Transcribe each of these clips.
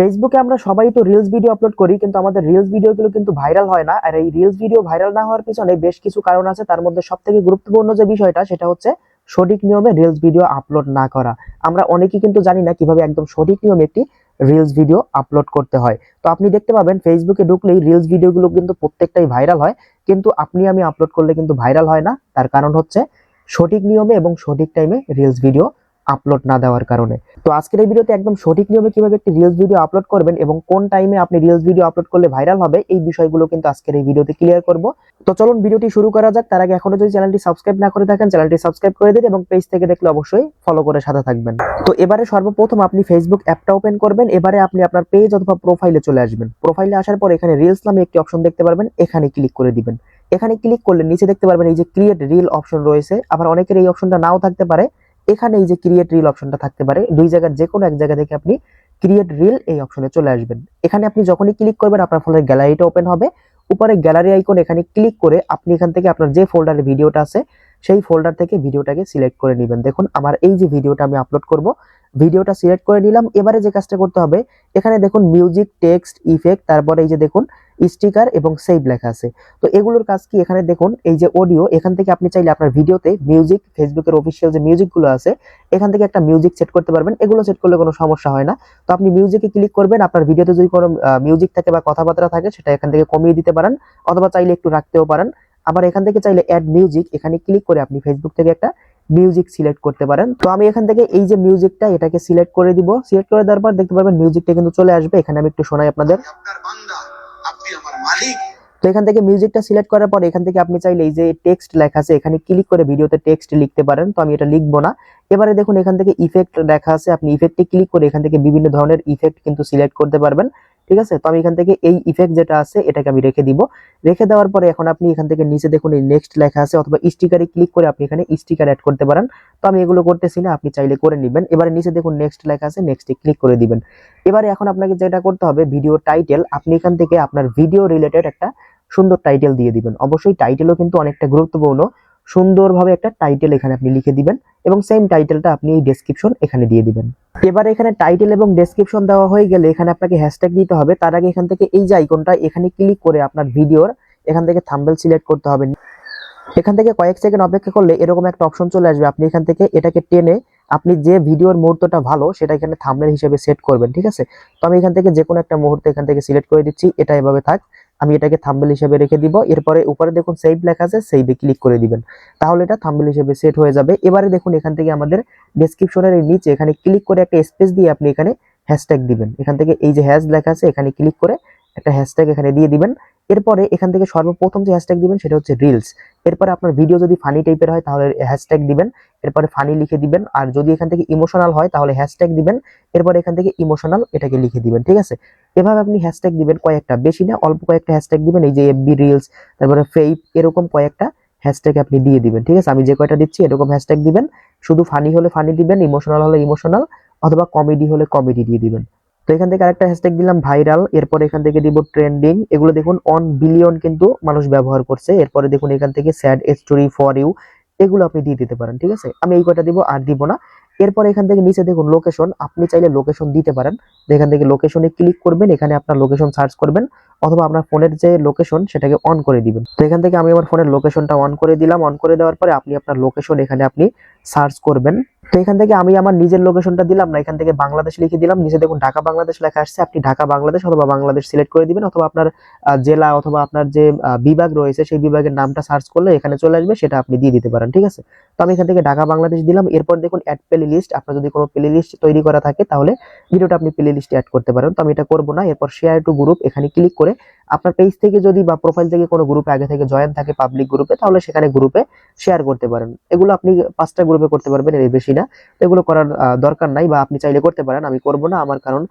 ফেসবুকে আমরা সবাই তো রিলস ভিডিও আপলোড করি, কিন্তু আমাদের রিলস ভিডিওগুলো কিন্তু ভাইরাল হয় না। আর এই রিলস ভিডিও ভাইরাল না হওয়ার পিছনে বেশ কিছু কারণ আছে। তার মধ্যে সব থেকে গুরুত্বপূর্ণ যে বিষয়টা, সেটা হচ্ছে সঠিক নিয়মে রিলস ভিডিও আপলোড না করা। আমরা অনেকেই কিন্তু জানি না কীভাবে একদম সঠিক নিয়মে একটি রিলস ভিডিও আপলোড করতে হয়। তো আপনি দেখতে পাবেন ফেসবুকে ঢুকলেই রিলস ভিডিওগুলো কিন্তু প্রত্যেকটাই ভাইরাল হয়। কিন্তু আপনি আমি আপলোড করলে কিন্তু ভাইরাল হয় না। তার কারণ হচ্ছে সঠিক নিয়মে এবং সঠিক টাইমে রিলস ভিডিও আপলোড না দেওয়ার কারণে। তো আজকের এই ভিডিওতে একদম সঠিক নিয়মে কীভাবে একটি রিলস ভিডিও আপলোড করবেন এবং কোন টাইমে আপনি রিলস ভিডিও আপলোড করলে ভাইরাল হবে, এই বিষয়গুলো কিন্তু আজকের এই ভিডিওতে ক্লিয়ার করব। তো চলুন ভিডিওটি শুরু করা যাক। তার আগে এখনও যদি চ্যানেলটি সাবস্ক্রাইব না করে থাকেন চ্যানেলটি সাবস্ক্রাইব করে দিন এবং পেজ থেকে দেখলে অবশ্যই ফলো করে সাথে থাকবেন। তো এবারে সর্বপ্রথম আপনি ফেসবুক অ্যাপটা ওপেন করবেন। এবারে আপনি আপনার পেজ অথবা প্রোফাইলে চলে আসবেন। প্রোফাইলে আসার পর এখানে রিলস নামে একটি অপশন দেখতে পারবেন। এখানে ক্লিক করে দিবেন। এখানে ক্লিক করলে নিচে দেখতে পারবেন এই যে ক্রিয়েট রিল অপশন রয়েছে। আবার অনেকের এই অপশনটা নাও থাকতে পারে। এখানে এই যে ক্রিয়েট রিল অপশনটা থাকতে পারে। দুই জায়গার যে কোনো এক জায়গা থেকে আপনি ক্রিয়েট রিল এই অপশনে চলে আসবেন। এখানে আপনি যখনই ক্লিক করবেন, আপনার ফোনের গ্যালারিটা ওপেন হবে। উপরে গ্যালারি আইকন এখানে ক্লিক করে আপনি এখান থেকে আপনার যে ফোল্ডারে ভিডিওটা আছে, সেই ফোল্ডার থেকে ভিডিওটাকে সিলেক্ট করে নেবেন। দেখুন, আমার এই যে ভিডিওটা আমি আপলোড করব ভিডিওটা সিলেক্ট করে নিলাম। এবারে যে কাজটা করতে হবে, এখানে দেখুন মিউজিক টেক্সট ইফেক্ট তারপরে এই যে দেখুন স্টিকার এবং সেভ লেখা আছে। তো এগুলোর কাজ কি? এখানে দেখুন এই যে অডিও এখান থেকে আপনি চাইলে আপনার ভিডিওতে মিউজিক ফেসবুকের অফিসিয়াল যে মিউজিকগুলো আছে, এখান থেকে একটা মিউজিক সেট করতে পারবেন। এগুলো সেট করলে কোনো সমস্যা হয় না। তো আপনি মিউজিকে ক্লিক করবেন, আপনার ভিডিওতে যদি কোনো মিউজিক থাকে বা কথাবার্তা থাকে, সেটা এখান থেকে কমিয়ে দিতে পারেন অথবা চাইলে একটু রাখতেও পারেন। আবার এখান থেকে চাইলে অ্যাড মিউজিক এখানে ক্লিক করে আপনি ফেসবুক থেকে একটা মিউজিক সিলেক্ট করতে পারেন। তো আমি এখান থেকে এই যে মিউজিকটা এটাকে সিলেক্ট করে দিব। সিলেক্ট করে দেওয়ার পর দেখতে পারবেন মিউজিকটা কিন্তু চলে আসবে। এখানে আমি একটু শোনাই আপনাদের। তো এখান থেকে মিউজিকটা সিলেক্ট করার পর এখান থেকে আপনি চাইলে এই যে টেক্সট লেখা আছে, এখানে ক্লিক করে ভিডিওতে টেক্সট লিখতে পারেন। তো আমি এটা লিখব না। এবারে দেখুন, এখান থেকে ইফেক্ট লেখা আছে। আপনি ইফেক্টে ক্লিক করে এখান থেকে বিভিন্ন ধরনের ইফেক্ট কিন্তু সিলেক্ট করতে পারবেন। ঠিক আছে? তো আমি এখান থেকে এই ইফেক্ট যেটা আছে, এটাকে আমি রেখে দিব। রেখে দেওয়ার পরে এখন আপনি এখান থেকে নিচে দেখুন এই নেক্সট লেখা আছে, অথবা স্টিকারে ক্লিক করে আপনি এখানে স্টিকার অ্যাড করতে পারেন। তো আমি এগুলো করতেছি না, আপনি চাইলে করে নেবেন। এবারে নিচে দেখুন নেক্সট লেখা আছে নেক্সটে ক্লিক করে দিবেন। এবারে এখন আপনাকে যেটা করতে হবে ভিডিও টাইটেল আপনি এখান থেকে আপনার ভিডিও রিলেটেড একটা সুন্দর টাইটেল দিয়ে দিবেন। অবশ্যই টাইটেলও কিন্তু অনেকটা গুরুত্বপূর্ণ। সুন্দরভাবে একটা টাইটেল এখানে আপনি লিখে দিবেন এবং সেম টাইটেলটা আপনি এই ডেসক্রিপশন এখানে দিয়ে দিবেন। এবার এখানে টাইটেল এবং ডেসক্রিপশন দেওয়া হয়ে গেলে এখানে আপনাকে হ্যাশট্যাগ দিতে হবে। তার আগে এখান থেকে এই যে আইকনটা এখানে ক্লিক করে আপনার ভিডিওর এখান থেকে থাম্বেল সিলেক্ট করতে হবে। এখান থেকে কয়েক সেকেন্ড অপেক্ষা করলে এরকম একটা অপশন চলে আসবে। আপনি এখান থেকে এটাকে টেনে আপনি যে ভিডিওর মুহূর্তটা ভালো, সেটা এখানে থাম্বেল হিসেবে সেট করবেন, ঠিক আছে? তো আমি এখান থেকে যে কোনো একটা মুহূর্তে এখান থেকে সিলেক্ট করে দিচ্ছি। এটা এভাবে থাক। আমি এটাকে থাম্বেল হিসেবে রেখে দিব। এরপরে উপরে দেখুন সেভ লেখা আছে সেভে ক্লিক করে দিবেন। তাহলে এটা থাম্বেল হিসেবে সেট হয়ে যাবে। এবারে দেখুন এখান থেকে আমাদের ডেসক্রিপশনের নিচে এখানে ক্লিক করে একটা স্পেস দিয়ে আপনি এখানে হ্যাশট্যাগ দিবেন। এখান থেকে এই যে হ্যাশ লেখা আছে, এখানে ক্লিক করে একটা হ্যাশট্যাগ এখানে দিয়ে দিবেন। এরপরে এখান থেকে সর্বপ্রথম যে হ্যাশট্যাগ দিবেন, সেটা হচ্ছে রিলস এরপরে আপনার ভিডিও যদি ফানি টাইপের হয়, তাহলে হ্যাশট্যাগ দিবেন। এরপরে ফানি লিখে দিবেন। আর যদি এখান থেকে ইমোশনাল হয়, তাহলে হ্যাশট্যাগ দিবেন। এরপরে এখান থেকে ইমোশনাল এটাকে লিখে দিবেন, ঠিক আছে? এভাবে আপনি হ্যাশট্যাগ দিবেন কয়েকটা। বেশি না, অল্প কয়েকটা হ্যাশট্যাগ দিবেন, এই যে এফবি রিলস তারপরে ফেইপ এরকম কয়েকটা হ্যাশট্যাগ আপনি দিয়ে দিবেন, ঠিক আছে? আমি যে কয়টা দিচ্ছি, এরকম হ্যাশট্যাগ দিবেন। শুধু ফানি হলে ফানি দিবেন ইমোশনাল হলে ইমোশনাল অথবা কমেডি হলে কমেডি দিয়ে দিবেন। তো এখান থেকে আরেকটা হ্যাশট্যাগ দিলাম ভাইরাল এরপর এখান থেকে দিব ট্রেন্ডিং এগুলো দেখুন অন বিলিয়ন কিন্তু মানুষ ব্যবহার করছে। এরপরে দেখুন এখান থেকে স্যাড স্টোরি ফর ইউ এগুলো আপনি দিয়ে দিতে পারেন, ঠিক আছে? আমি এই কয়টা দিব আর দিব না। এরপর এখান থেকে নিচে দেখুন লোকেশন আপনি চাইলে লোকেশন দিতে পারেন। এখান থেকে লোকেশনে ক্লিক করবেন, এখানে আপনার লোকেশন সার্চ করবেন, অথবা আপনার ফোনের যে লোকেশন সেটাকে অন করে দিবেন। তো এখান থেকে আমি আমার ফোনের লোকেশনটা অন করে দিলাম। অন করে দেওয়ার পরে আপনি আপনার লোকেশন এখানে আপনি সার্চ করবেন। তো এখান থেকে আমি আমার নিজের লোকেশনটা দিলাম না, এখান থেকে বাংলাদেশ লিখে দিলাম। নিচে দেখুন, ঢাকা, বাংলাদেশ লেখা আসছে। আপনি ঢাকা, বাংলাদেশ অথবা বাংলাদেশ সিলেক্ট করে দিবেন অথবা আপনার জেলা অথবা আপনার যে বিভাগ রয়েছে, সেই বিভাগের নামটা সার্চ করলে এখানে চলে আসবে, সেটা আপনি দিয়ে দিতে পারেন, ঠিক আছে? তো আমি এখান থেকে ঢাকা, বাংলাদেশ দিলাম। এরপর দেখুন অ্যাড প্লে লিস্ট আপনার যদি কোনো প্লে লিস্ট তৈরি করা থাকে, তাহলে ভিডিওটা আপনি প্লে লিস্টে অ্যাড করতে পারেন। তো আমি এটা করব না। এরপর শেয়ার টু গ্রুপ এখানে ক্লিক করে আপনার পেজ থেকে যদি বা প্রোফাইল থেকে কোনো গ্রুপে আগে থেকে জয়েন থাকে পাবলিক গ্রুপে তাহলে সেখানে গ্রুপে শেয়ার করতে পারেন। এগুলো আপনি পাঁচটা গ্রুপে করতে পারবেন, এর বেশি না। এগুলো করার দরকার নাই বা আপনি চাইলে করতে পারেন, আমি করব না, আমার কারণ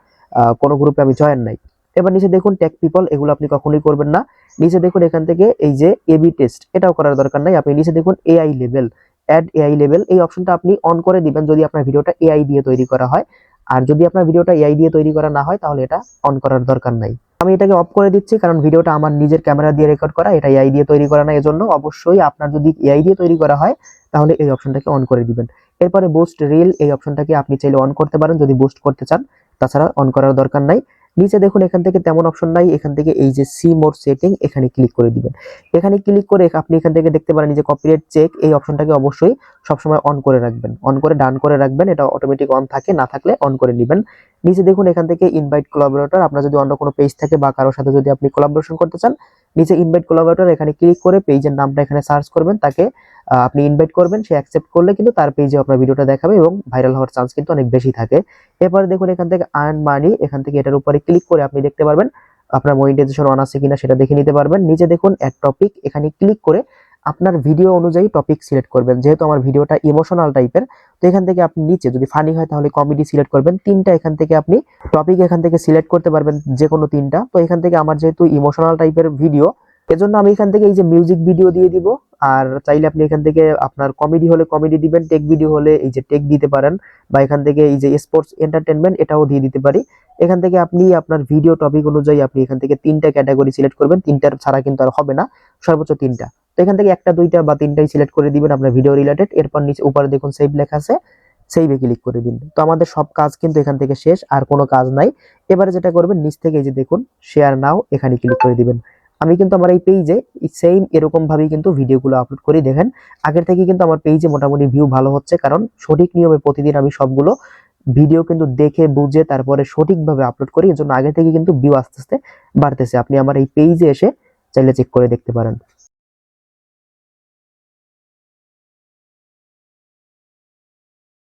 কোনো গ্রুপে আমি জয়েন নাই। এবার নিচে দেখুন টেক পিপল এগুলো আপনি কখনোই করবেন না। নিচে দেখুন এখান থেকে এই যে এবি টেস্ট এটাও করার দরকার নাই। আপনি নিচে দেখুন AI level add AI level এই অপশনটা আপনি অন করে দিবেন যদি আপনার ভিডিওটা এআই দিয়ে তৈরি করা হয়। আর যদি আপনার ভিডিওটা এআই দিয়ে তৈরি করা না হয়, তাহলে এটা অন করার দরকার নাই। আমি এটাকে অফ করে দিচ্ছি, কারণ ভিডিওটা আমার নিজের ক্যামেরা দিয়ে রেকর্ড করা, এটা এআই দিয়ে তৈরি করা না, এজন্য অবশ্যই আপনার যদি এআই দিয়ে তৈরি করা হয়, তাহলে এই অপশনটাকে অন করে দিবেন। এরপরে বুস্ট রিল এই অপশনটাকে আপনি চাইলে অন করতে পারেন, যদি বুস্ট করতে চান, তাছাড়া অন করার দরকার নাই। নিচে দেখুন, এখান থেকে তেমন অপশন নাই। এখান থেকে এই যে সি মোর সেটিং এখানে ক্লিক করে দিবেন। এখানে ক্লিক করে আপনি এখান থেকে দেখতে পারেন যে কপিরাইট চেক এই অপশনটাকে অবশ্যই সবসময় অন করে রাখবেন। অন করে ডান করে রাখবেন, এটা অটোমেটিক অন থাকে, না থাকলে অন করে নেবেন। নিচে দেখুন, এখান থেকে ইনভাইট কোলাবোরেটর আপনার যদি অন্য কোনো পেজ থাকে বা কারোর সাথে যদি আপনি কোলাবোরেশন করতে চান নিচে ইনভাইট কোলাবরেটর এখানে ক্লিক করে পেজের নামটা এখানে সার্চ করবেন, তাকে আপনি ইনভাইট করবেন, সে অ্যাকসেপ্ট করলে কিন্তু তার পেজে আপনার ভিডিওটা দেখাবে এবং ভাইরাল হওয়ার চান্স কিন্তু অনেক বেশি থাকে। এরপরে দেখুন এখান থেকে আর্ন মানি এখান থেকে এটার উপরে ক্লিক করে আপনি দেখতে পারবেন, আপনার মনিটাইজেশন অন আছে কিনা সেটা দেখে নিতে পারবেন। নিচে দেখুন অ্যাড টপিক এখানে ক্লিক করে আপনার ভিডিও অনুযায়ী টপিক সিলেক্ট করবেন, যেহেতু আমার ভিডিওটা ইমোশনাল টাইপের তো এখান থেকে আপনি নিচে যদি ফানি হয় তাহলে কমেডি সিলেক্ট করবেন। তিনটা এখান থেকে আপনি টপিক এখান থেকে সিলেক্ট করতে পারবেন যে কোনো তিনটা। তো এখান থেকে আমার যেহেতু ইমোশনাল টাইপের ভিডিও এজন্য আমি এখান থেকে এই যে মিউজিক ভিডিও দিয়ে দিব, আর চাইলে আপনি এখান থেকে আপনার কমেডি হলে কমেডি দিবেন টেক ভিডিও হলে এই যে টেক দিতে পারেন, বা এখান থেকে এই যে স্পোর্টস এন্টারটেনমেন্ট এটাও দিয়ে দিতে পারি। এখান থেকে আপনি আপনার ভিডিও টপিক অনুযায়ী আপনি এখান থেকে তিনটা ক্যাটাগরি সিলেক্ট করবেন, তিনটার ছাড়া কিন্তু আর হবে না, সর্বোচ্চ তিনটা। এখান থেকে একটা, দুইটা বা তিনটাই সিলেক্ট করে দিবেন আপনার ভিডিও রিলেটেড এরপর নিচে উপরে দেখুন সেভ লেখা আছে সেইভে ক্লিক করে দিন। তো আমাদের সব কাজ কিন্তু এখান থেকে শেষ, আর কোনো কাজ নাই। এবারে যেটা করবেন, নিচ থেকে এই যে দেখুন শেয়ার নাও এখানে ক্লিক করে দিবেন। আমি কিন্তু আমার এই পেজে সেম এরকম ভাবেই কিন্তু ভিডিওগুলো আপলোড করি, দেখেন। আগের থেকে কিন্তু আমার পেজে মোটামুটি ভিউ ভালো হচ্ছে, কারণ সঠিক নিয়মে প্রতিদিন আমি সবগুলো ভিডিও কিন্তু দেখে, বুঝে, তারপরে সঠিকভাবে আপলোড করি। এজন্য আগে থেকে কিন্তু ভিউ আস্তে আস্তে বাড়তেছে। আপনি আমার এই পেজে এসে চাইলে চেক করে দেখতে পারেন।